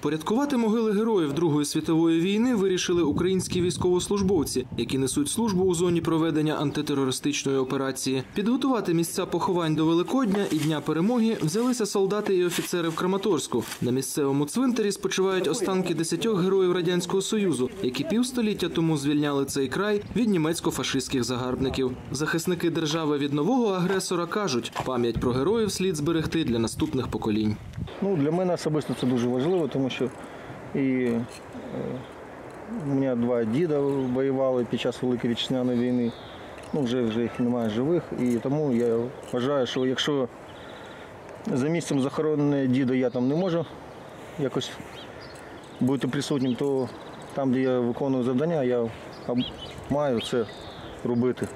Впорядкувати могили героїв Другої світової війни вирішили українські військовослужбовці, які несуть службу у зоні проведення антитерористичної операції. Підготувати місця поховань до Великодня і Дня перемоги взялися солдати і офіцери в Краматорську. На місцевому цвинтарі спочивають останки десятьох героїв радянського союзу, які півстоліття тому звільняли цей край від німецько-фашистських загарбників. Захисники держави від нового агресора кажуть, пам'ять про героїв слід зберегти для наступних поколінь. Ну, для мене особисто це дуже важливо, тому що і у мене два діда воювали під час Великої вітчизняної війни. Ну, вже, вже їх немає живих. І тому я вважаю, що якщо за місцем захоронення діда я там не можу якось бути присутнім, то там, де я виконую завдання, я маю це робити.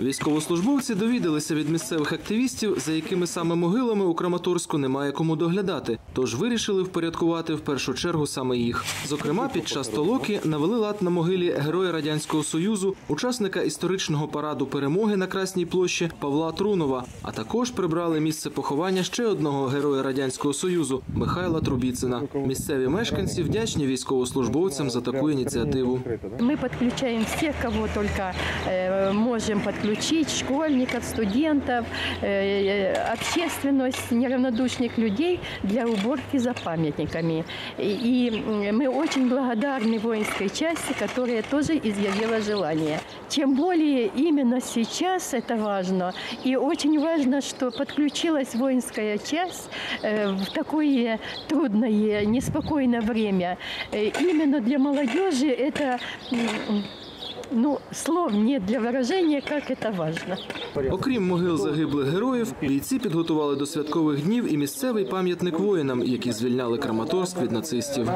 Військовослужбовці довідалися від місцевих активістів, за якими саме могилами у Краматорську немає кому доглядати, тож вирішили впорядкувати в першу чергу саме їх. Зокрема, під час толоки навели лад на могилі героя радянського союзу, учасника історичного параду перемоги на Красній площі Павла Трунова, а також прибрали місце поховання ще одного героя радянського союзу Михайла Трубіцина. Місцеві мешканці вдячні військовослужбовцям за таку ініціативу. Мы подключаем всех, кого только э, можем подключить, школьников, студентов, э, э, общественность, неравнодушных людей для уборки за памятниками. И, мы очень благодарны воинской части, которая тоже изъявила желание. Тем более именно сейчас это важно. И очень важно, что подключилась воинская часть э, в такое трудное, неспокойное время. Именно для молодежи это ну, слов нет для выражения, как это важно. Окрім могил загиблих героїв, бійці підготували до святкових днів і місцевий пам'ятник воїнам, які звільняли Краматорськ від нацистів.